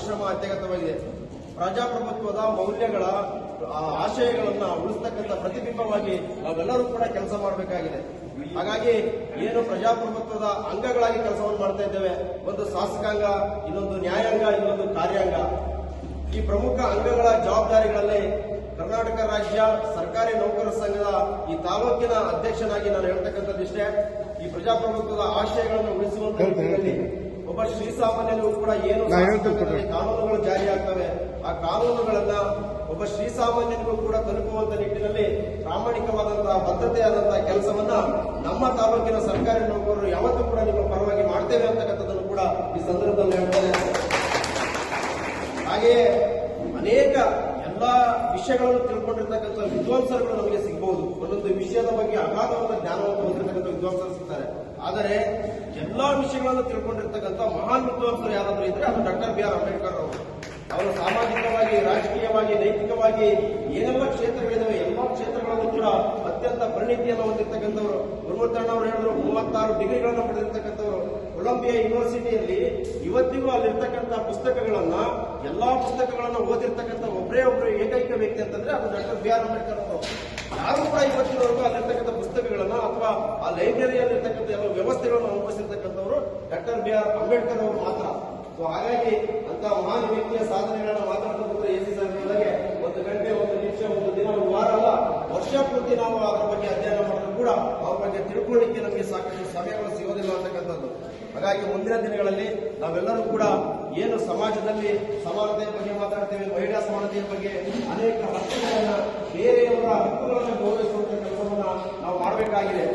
ಪರಿಶ್ರಮ ಅತ್ಯಗತ್ಯವಾಗಿದೆ. ಪ್ರಜಾಪ್ರಭುತ್ವದ ಮೌಲ್ಯಗಳ ಆಶಯಗಳನ್ನ ಉಳಿಸ್ತಕ್ಕಂಥ ಪ್ರತಿಬಿಂಬವಾಗಿ ನಾವೆಲ್ಲರೂ ಕೂಡ ಕೆಲಸ ಮಾಡಬೇಕಾಗಿದೆ. ಹಾಗಾಗಿ ಏನು ಪ್ರಜಾಪ್ರಭುತ್ವದ ಅಂಗಗಳಾಗಿ ಕೆಲಸವನ್ನು ಮಾಡ್ತಾ ಇದ್ದೇವೆ. ಒಂದು ಶಾಸಕಾಂಗ ಇನ್ನೊಂದು ನ್ಯಾಯಾಂಗ ಇನ್ನೊಂದು ಕಾರ್ಯಾಂಗ. ಈ ಪ್ರಮುಖ ಅಂಗಗಳ ಜವಾಬ್ದಾರಿಗಳಲ್ಲಿ ಕರ್ನಾಟಕ ರಾಜ್ಯ ಸರ್ಕಾರಿ ನೌಕರರ ಸಂಘದ ಈ ತಾಲೂಕಿನ ಅಧ್ಯಕ್ಷನಾಗಿ ನಾನು ಹೇಳ್ತಕ್ಕಂಥದ್ದಿಷ್ಟೇ ಈ ಪ್ರಜಾಪ್ರಭುತ್ವದ ಆಶಯಗಳನ್ನು ಉಳಿಸುವಂತ ಒಬ್ಬ ಶ್ರೀಸಾಮಾನ್ಯನಿಗೂ ಕೂಡ ಏನು ಕಾನೂನುಗಳು ಜಾರಿ ಆಗ್ತವೆ. ಆ ಕಾನೂನುಗಳನ್ನ ಒಬ್ಬ ಶ್ರೀಸಾಮಾನ್ಯನಿಗೂ ಕೂಡ ತಲುಪುವಂತ ನಿಟ್ಟಿನಲ್ಲಿ ಪ್ರಾಮಾಣಿಕವಾದಂತಹ ಬದ್ಧತೆಯಾದಂತಹ ಕೆಲಸವನ್ನ ನಮ್ಮ ತಾಲೂಕಿನ ಸರ್ಕಾರಿ ನೌಕರರು ಯಾವತ್ತೂ ಕೂಡ ನಿಮ್ಮ ಪರವಾಗಿ ಮಾಡ್ತೇವೆ ಅಂತಕ್ಕಂಥದ್ದನ್ನು ಕೂಡ ಈ ಸಂದರ್ಭದಲ್ಲಿ ಹೇಳ್ತಾರೆ ಹಾಗೆಯೇ ಅನೇಕ ಎಲ್ಲ ವಿಷಯಗಳನ್ನು ತಿಳ್ಕೊಂಡಿರ್ತಕ್ಕಂಥ ವಿದ್ವಾಂಸರುಗಳು ನಮಗೆ ಸಿಗಬಹುದು ಒಂದೊಂದು ವಿಷಯದ ಬಗ್ಗೆ ಅಗಾಧವಾದ ಜ್ಞಾನವನ್ನು ಹೊಂದಿರತಕ್ಕಂಥ ವಿದ್ವಾಂಸರು ಸಿಗ್ತಾರೆ. ಆದರೆ ಎಲ್ಲಾ ವಿಷಯಗಳನ್ನು ತಿಳ್ಕೊಂಡಿರ್ತಕ್ಕಂಥ ಮಹಾನ್ ವಿದ್ವಾಂಸರು ಯಾರಾದರೂ ಇದ್ರೆ ಅದು ಡಾಕ್ಟರ್ ಬಿ ಆರ್ ಅಂಬೇಡ್ಕರ್ ಅವರು. ಅವರು ಸಾಮಾಜಿಕವಾಗಿ, ರಾಜಕೀಯವಾಗಿ ನೈತಿಕವಾಗಿ ಏನೆಲ್ಲ ಕ್ಷೇತ್ರಗಳಿದಾವೆ, ಎಲ್ಲಾ ಕ್ಷೇತ್ರಗಳಲ್ಲೂ ಕೂಡ ಅತ್ಯಂತ ಪರಿಣಿತಿಯನ್ನು ಹೊಂದಿರತಕ್ಕಂಥವ್ರು. ಗುರುಮೂರ್ತಣ್ಣವರು ಹೇಳಿದ್ರು, ಮೂವತ್ತಾರು ಡಿಗ್ರಿಗಳನ್ನು ಪಡೆದಿರ್ತಕ್ಕಂಥವ್ರು. ಕೊಲಂಬಿಯಾ ಯೂನಿವರ್ಸಿಟಿಯಲ್ಲಿ ಇವತ್ತಿಗೂ ಅಲ್ಲಿರ್ತಕ್ಕಂಥ ಪುಸ್ತಕಗಳನ್ನ, ಎಲ್ಲಾ ಪುಸ್ತಕಗಳನ್ನ ಓದಿರ್ತಕ್ಕಂಥ ಒಬ್ಬರೇ ಒಬ್ಬರು ಏಕೈಕ ವ್ಯಕ್ತಿ ಅಂತಂದ್ರೆ ಅದು ಡಾಕ್ಟರ್ ಬಿ ಆರ್ ಅಂಬೇಡ್ಕರ್ ಅವರು. ಯಾರು ಕೂಡ ಇವತ್ತಿನವರೆಗೂ ಅಲ್ಲಿರ್ತಕ್ಕಂಥ ಪುಸ್ತಕಗಳನ್ನ ಅಥವಾ ಆ ಲೈಬ್ರರಿಯಲ್ಲಿರ್ತಕ್ಕಂಥ ಎಲ್ಲ ವ್ಯವಸ್ಥೆಗಳನ್ನು ಅನುಭವಿಸಿರ್ತಕ್ಕಂಥವ್ರು ಡಾಕ್ಟರ್ ಬಿ ಆರ್ ಅಂಬೇಡ್ಕರ್ ಅವರು ಮಾತ್ರ. ಸೊ ಹಾಗಾಗಿ ಅಂತ ಮಹಾನ್ ವ್ಯಕ್ತಿಯ ಸಾಧನೆಗಳನ್ನ ಮಾತಾಡ್ತಾ ಎ ಸಿ ಹೇಳಿದಾಗೆ ಒಂದು ಗಂಟೆ, ಒಂದು ನಿಮಿಷ, ಒಂದು ದಿನ, ಒಂದು ವಾರ ಅಲ್ಲ, ವರ್ಷ ಪೂರ್ತಿ ನಾವು ಅದರ ಬಗ್ಗೆ ಅಧ್ಯಯನ ಮಾಡಿದ್ರು ಕೂಡ ಅವ್ರ ಬಗ್ಗೆ ತಿಳ್ಕೊಳ್ಳಿಕ್ಕೆ ನಮಗೆ ಸಾಕಷ್ಟು ಸಮಯಗಳು ಸಿಗೋದಿಲ್ಲ ಅಂತಕ್ಕಂಥದ್ದು. ಹಾಗಾಗಿ ಮುಂದಿನ ದಿನಗಳಲ್ಲಿ ನಾವೆಲ್ಲರೂ ಕೂಡ ಏನು ಸಮಾಜದಲ್ಲಿ ಸಮಾನತೆಯ ಬಗ್ಗೆ ಮಾತಾಡ್ತೇವೆ, ಮಹಿಳಾ ಸಮಾನತೆಯ ಬಗ್ಗೆ ಅನೇಕ ಹಕ್ಕುಗಳನ್ನ ಬೇರೆಯವರ ಹಕ್ಕುಗಳನ್ನು ಗೌರವಿಸುವಂತ ಕೆಲಸವನ್ನ ನಾವು ಮಾಡಬೇಕಾಗಿದೆ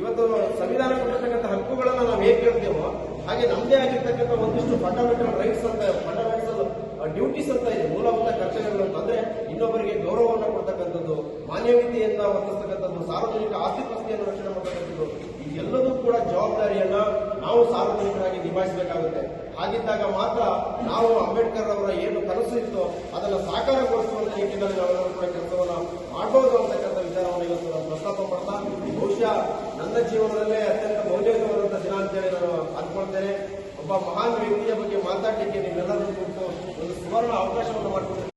ಇವತ್ತು ಸಂವಿಧಾನ ಕೊಟ್ಟಿರ್ತಕ್ಕಂಥ ಹಕ್ಕುಗಳನ್ನ ನಾವು ಹೇಗೆ ಕೇಳ್ತೇವೋ ಹಾಗೆ ನಮ್ಮದೇ ಆಗಿರ್ತಕ್ಕಂಥ ಒಂದಿಷ್ಟು ಫಂಡಮೆಂಟಲ್ ರೈಟ್ಸ್ ಅಂತ ಫಂಡಮೆಂಟಲ್ ಡ್ಯೂಟೀಸ್ ಅಂತ ಇದೆ, ಮೂಲಭೂತ ಕರ್ತವ್ಯಗಳು ಅಂತಂದ್ರೆ ಇನ್ನೊಬ್ಬರಿಗೆ ಗೌರವವನ್ನು ಕೊಡ್ತಕ್ಕಂಥದ್ದು ಮಾನವೀಯತೆಯಿಂದ ವರ್ತಿಸ್ತಕ್ಕಂಥದ್ದು, ಸಾರ್ವಜನಿಕ ಆಸ್ತಿಪಾಸ್ತಿಯನ್ನು ರಕ್ಷಣೆ ಮಾಡತಕ್ಕಂಥದ್ದು ಇದೆಲ್ಲದೂ ಕೂಡ ಜವಾಬ್ದಾರಿಯನ್ನ ನಾವು ಸಾರ್ವಜನಿಕರಾಗಿ ನಿಭಾಯಿಸಬೇಕಾಗುತ್ತೆ. ಹಾಗಿದ್ದಾಗ ಮಾತ್ರ ನಾವು ಅಂಬೇಡ್ಕರ್ ಅವರ ಏನು ಕನಸು ಇತ್ತು ಅದನ್ನು ಸಾಕಾರಗೊಳಿಸುವಂತ ನಿಟ್ಟಿನಲ್ಲಿ ನಾವೆಲ್ಲರೂ ಕೂಡ ಕೆಲಸವನ್ನ ಮಾಡಬಹುದು ಅಂತಕ್ಕಂಥ ವಿಚಾರವನ್ನು ಇವತ್ತು ನಾನು ಪ್ರಸ್ತಾಪ ಮಾಡ್ತಾ ಬಹುಶಃ ನನ್ನ ಜೀವನದಲ್ಲೇ ಅತ್ಯಂತ ಮೌಲ್ಯಯುತವಾದಂತಹ ದಿನ ಅಂತೇಳಿ ನಾನು ಅಂದ್ಕೊಳ್ತೇನೆ. ಒಬ್ಬ ಮಹಾನ್ ವ್ಯಕ್ತಿಯ ಬಗ್ಗೆ ಮಾತಾಡಲಿಕ್ಕೆ ನೀವೆಲ್ಲರೂ ಒಂದು ಸುವರ್ಣ ಅವಕಾಶವನ್ನು ಮಾಡಿಕೊಟ್ಟಿರ್ತಕ್ಕಂಥ